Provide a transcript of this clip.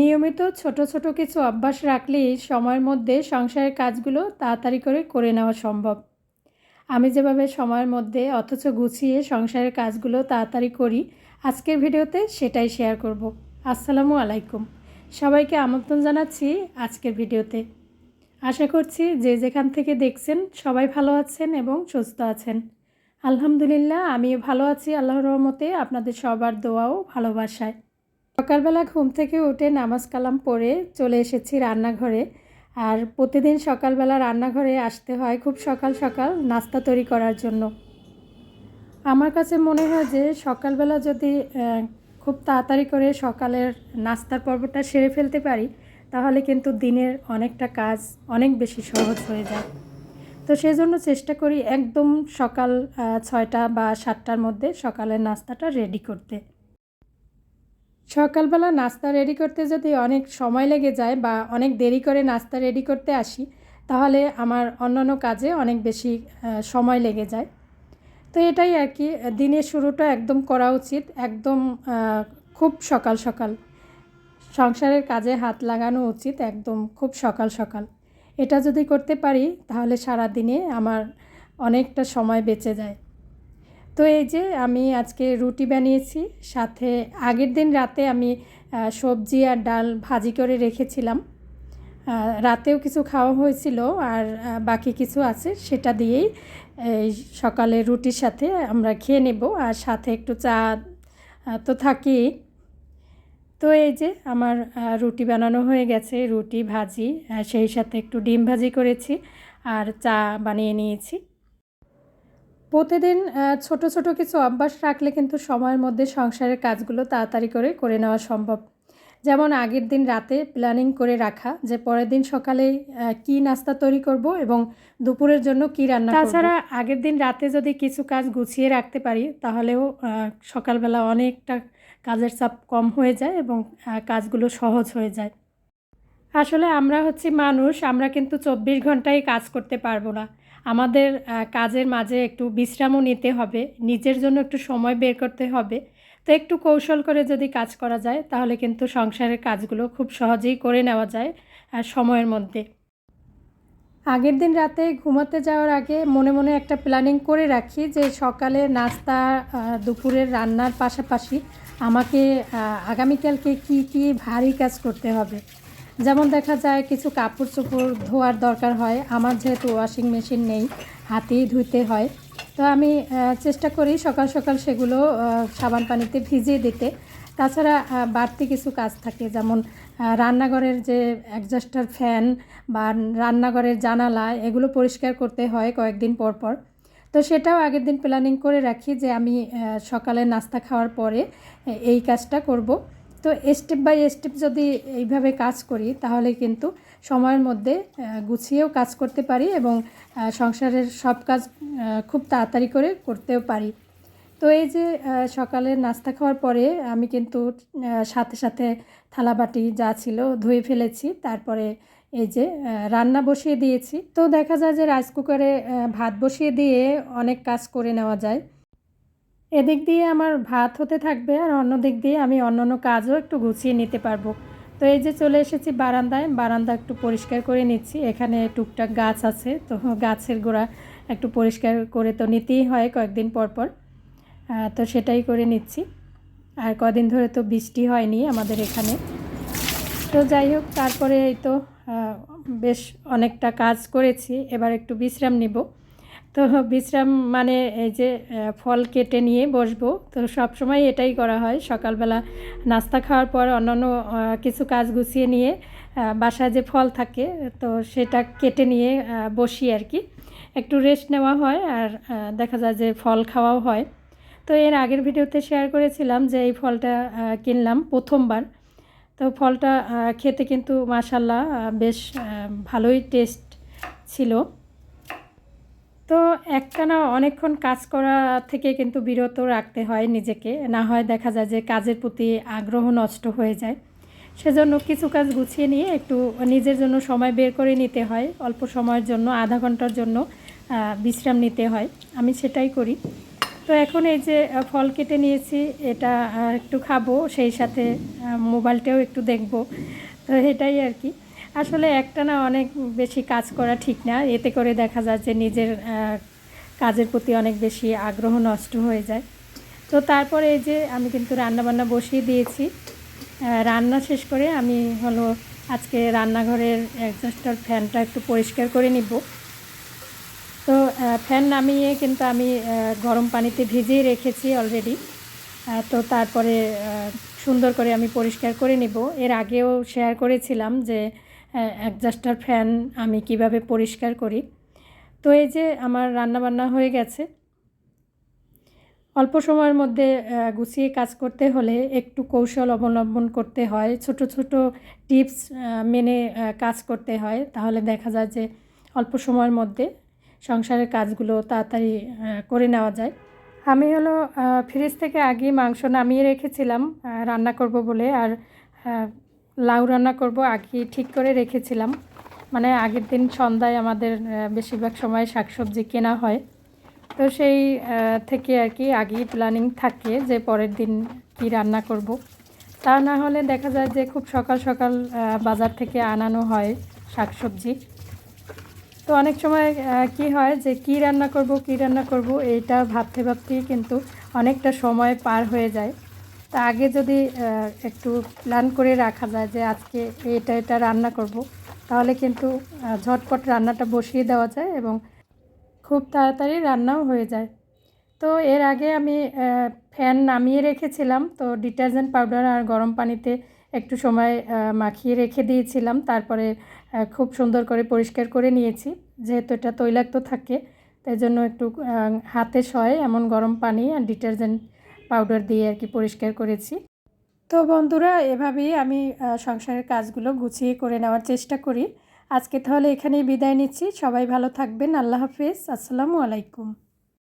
নিয়মিত ছোট ছোট কিছু অভ্যাস রাখলেই সময়ের মধ্যে সংসারের কাজগুলো তাড়াতাড়ি করে করে নেওয়া সম্ভব। আমি যেভাবে সময়ের মধ্যে অথচ গুছিয়ে সংসারের কাজগুলো তাড়াতাড়ি করি, আজকের ভিডিওতে সেটাই শেয়ার করব। আসসালামু আলাইকুম। সবাইকে আমন্ত্রণ জানাচ্ছি আজকের ভিডিওতে। আশা করছি যে যেখান থেকে দেখছেন সবাই ভালো আছেন এবং সুস্থ আছেন। আলহামদুলিল্লাহ, আমিও ভালো আছি। আল্লাহর রহমতে আপনাদের সবার দোয়াও ভালোবাসায়। সকালবেলা ঘুম থেকে উঠে নামাজ কালাম পড়ে চলে এসেছি রান্নাঘরে। আর প্রতিদিন সকালবেলা রান্নাঘরে আসতে হয় খুব সকাল সকাল নাস্তা তৈরি করার জন্য। আমার কাছে মনে হয় যে সকালবেলা যদি খুব তাড়াতাড়ি করে সকালের নাস্তার পর্বটা সেরে ফেলতে পারি, তাহলে কিন্তু দিনের অনেকটা কাজ অনেক বেশি সহজ হয়ে যায়। তো সেই জন্য চেষ্টা করি একদম সকাল ছয়টা বা সাতটার মধ্যে সকালের নাস্তাটা রেডি করতে। সকালবেলা নাস্তা রেডি করতে যদি অনেক সময় লেগে যায় বা অনেক দেরি করে নাস্তা রেডি করতে আসি, তাহলে আমার অন্যান্য কাজে অনেক বেশি সময় লেগে যায়। তো এটাই আর কি, দিনের শুরুটা একদম করা উচিত, একদম খুব সকাল সকাল। সংসারের কাজে হাত লাগানো উচিত, একদম খুব সকাল সকাল। এটা যদি করতে পারি, তাহলে সারা দিনে আমার অনেকটা সময় বেঁচে যায়। তো এই যে আমি আজকে রুটি বানিয়েছি, সাথে আগের দিন রাতে আমি সবজি আর ডাল ভাজি করে রেখেছিলাম। রাতেও কিছু খাওয়া হয়েছিল আর বাকি কিছু আছে সেটা দিয়েই এই সকালে রুটির সাথে আমরা খেয়ে নেব আর সাথে একটু চা তো থাকি তো এই যে আমার রুটি বানানো হয়ে গেছে, রুটি ভাজি সেই সাথে একটু ডিম ভাজি করেছি আর চা বানিয়ে নিয়েছি। প্রতিদিন ছোট ছোট কিছু অভ্যাস রাখলে কিন্তু সময়ের মধ্যে সংসারের কাজগুলো তাড়াতাড়ি করে করে নেওয়া সম্ভব। যেমন আগের দিন রাতে প্ল্যানিং করে রাখা, যে পরের দিন সকালে কি নাস্তা তৈরি করব এবং দুপুরের জন্য কি রান্না তাছাড়া আগের দিন রাতে যদি কিছু কাজ গুছিয়ে রাখতে পারি, তাহলেও সকালবেলা অনেকটা কাজের চাপ কম হয়ে যায় এবং কাজগুলো সহজ হয়ে যায়। আসলে আমরা হচ্ছি মানুষ, আমরা কিন্তু চব্বিশ ঘন্টাই কাজ করতে পারব না। আমাদের কাজের মাঝে একটু বিশ্রামও নিতে হবে, নিজের জন্য একটু সময় বের করতে হবে। তো একটু কৌশল করে যদি কাজ করা যায়, তাহলে কিন্তু সংসারের কাজগুলো খুব সহজেই করে নেওয়া যায় সময়ের মধ্যে। আগের দিন রাতে ঘুমাতে যাওয়ার আগে মনে মনে একটা প্ল্যানিং করে রাখি যে সকালে নাস্তা দুপুরের রান্নার পাশাপাশি আমাকে আগামীকালকে কি কি ভারী কাজ করতে হবে। যেমন দেখা যায়, কিছু কাপড় চোপড় ধোয়ার দরকার হয়। আমার যেহেতু ওয়াশিং মেশিন নেই হাতেই ধুইতে হয়। তো আমি চেষ্টা করি সকাল সকাল সেগুলো সাবান পানিতে ভিজিয়ে দিতে। তাছাড়া বাড়তি কিছু কাজ থাকে, যেমন রান্নাঘরের যে অ্যাডজাস্টার ফ্যান বা রান্নাঘরের জানালা, এগুলো পরিষ্কার করতে হয় কয়েকদিন পর পর। তো সেটাও আগের দিন প্ল্যানিং করে রাখি যে আমি সকালে নাস্তা খাওয়ার পরে এই কাজটা করব। তো স্টেপ বাই স্টেপ যদি এইভাবে কাজ করি, তাহলে কিন্তু সময়ের মধ্যে গুছিয়েও কাজ করতে পারি এবং সংসারের সব কাজ খুব তাড়াতাড়ি করে করতেও পারি। তো এই যে সকালে নাস্তা খাওয়ার পরে আমি কিন্তু সাথে সাথে থালাবাটি যা ছিল ধুয়ে ফেলেছি। তারপরে এই যে রান্না বসিয়ে দিয়েছি। তো দেখা যায় যে রাইস কুকারে ভাত বসিয়ে দিয়ে অনেক কাজ করে নেওয়া যায়। এদিক দিয়ে আমার ভাত হতে থাকবে আর অন্য দিক দিয়ে আমি অন্য অন্য কাজও একটু গুছিয়ে নিতে পারব। তো এই যে চলে এসেছি বারান্দায়, বারান্দা একটু পরিষ্কার করে নিচ্ছি। এখানে টুকটাক গাছ আছে, তো গাছের গোড়া একটু পরিষ্কার করে তো নিতেই হয় কয়েকদিন পর পর। তো সেটাই করে নিচ্ছি। আর কদিন ধরে তো বৃষ্টি হয়নি আমাদের এখানে। তো যাই হোক, তারপরে এই তো বেশ অনেকটা কাজ করেছি। এবার একটু বিশ্রাম নিব। তো বিশ্রাম মানে এই যে ফল কেটে নিয়ে বসবো। তো সব সময় এটাই করা হয়। সকালবেলা নাস্তা খাওয়ার পর অন্যান্য কিছু কাজ গুছিয়ে নিয়ে বাসায় যে ফল থাকে, তো সেটা কেটে নিয়ে বসি আর কি। একটু রেস্ট নেওয়া হয় আর দেখা যায় যে ফল খাওয়াও হয়। তো এর আগের ভিডিওতে শেয়ার করেছিলাম যে এই ফলটা কিনলাম প্রথমবার। তো ফলটা খেতে কিন্তু মাসাল্লাহ বেশ ভালোই টেস্ট ছিল। তো একটানা অনেকক্ষণ কাজ করা থেকে কিন্তু বিরত রাখতে হয় নিজেকে। না হয় দেখা যায় যে কাজের প্রতি আগ্রহ নষ্ট হয়ে যায়। সেজন্য কিছু কাজ গুছিয়ে নিয়ে একটু নিজের জন্য সময় বের করে নিতে হয়। অল্প সময়ের জন্য, আধা ঘণ্টার জন্য বিশ্রাম নিতে হয়। আমি সেটাই করি। তো এখন এই যে ফল কেটে নিয়েছি, এটা একটু খাব, সেই সাথে মোবাইলটাও একটু দেখব। তো এটাই আর কি। আসলে একটা না অনেক বেশি কাজ করা ঠিক না। এতে করে দেখা যায় যে নিজের কাজের প্রতি অনেক বেশি আগ্রহ নষ্ট হয়ে যায়। তো তারপরে এই যে আমি কিন্তু রান্নাবান্না বসিয়ে দিয়েছি। রান্না শেষ করে আমি হলো আজকে রান্নাঘরের অ্যাডজাস্টার ফ্যানটা একটু পরিষ্কার করে নিব। তো ফ্যান নামিয়ে কিন্তু আমি গরম পানিতে ভিজিয়ে রেখেছি অলরেডি। তো তারপরে সুন্দর করে আমি পরিষ্কার করে নিব। এর আগেও শেয়ার করেছিলাম যে অ্যাডজাস্টার ফ্যান আমি কীভাবে পরিষ্কার করি। তো এই যে আমার রান্নাবান্না হয়ে গেছে। অল্প সময়ের মধ্যে গুছিয়ে কাজ করতে হলে একটু কৌশল অবলম্বন করতে হয়, ছোট ছোট টিপস মেনে কাজ করতে হয়। তাহলে দেখা যায় যে অল্প সময়ের মধ্যে সংসারের কাজগুলো তাড়াতাড়ি করে নেওয়া যায়। আমি হলো ফ্রিজ থেকে আগে মাংস নামিয়ে রেখেছিলাম রান্না করব বলে। আর লাউ রান্না করব, আগে ঠিক করে রেখেছিলাম। মানে আগের দিন সন্ধ্যায় আমাদের বেশিরভাগ সময় শাকসবজি কেনা হয়। তো সেই থেকে আর কি আগেই প্ল্যানিং থাকে যে পরের দিন কি রান্না করব। তা না হলে দেখা যায় যে খুব সকাল সকাল বাজার থেকে আনানো হয় শাকসবজি। তো অনেক সময় কি হয় যে কি রান্না করব, কি রান্না করব, এইটা ভাবতে ভাবতেই কিন্তু অনেকটা সময় পার হয়ে যায়। তা আগে যদি একটু প্ল্যান করে রাখা যায় যে আজকে এটা এটা রান্না করব, তাহলে কিন্তু ঝটপট রান্নাটা বসিয়ে দেওয়া যায় এবং খুব তাড়াতাড়ি রান্নাও হয়ে যায়। তো এর আগে আমি ফ্যান নামিয়ে রেখেছিলাম, তো ডিটারজেন্ট পাউডার আর গরম পানিতে একটু সময় মাখিয়ে রেখে দিয়েছিলাম। তারপরে খুব সুন্দর করে পরিষ্কার করে নিয়েছি, যেহেতু এটা তৈলাক্ত থাকে, তাই জন্য একটু হাতে সয় এমন গরম পানি আর ডিটারজেন্ট পাউডার দিয়ে আর কি পরিষ্কার করেছি। তো বন্ধুরা, এভাবেই আমি সংসারের কাজগুলো গুছিয়ে করে নেওয়ার চেষ্টা করি। আজকে তাহলে এখানেই বিদায় নিচ্ছি। সবাই ভালো থাকবেন। আল্লাহ হাফিজ। আসসালামু আলাইকুম।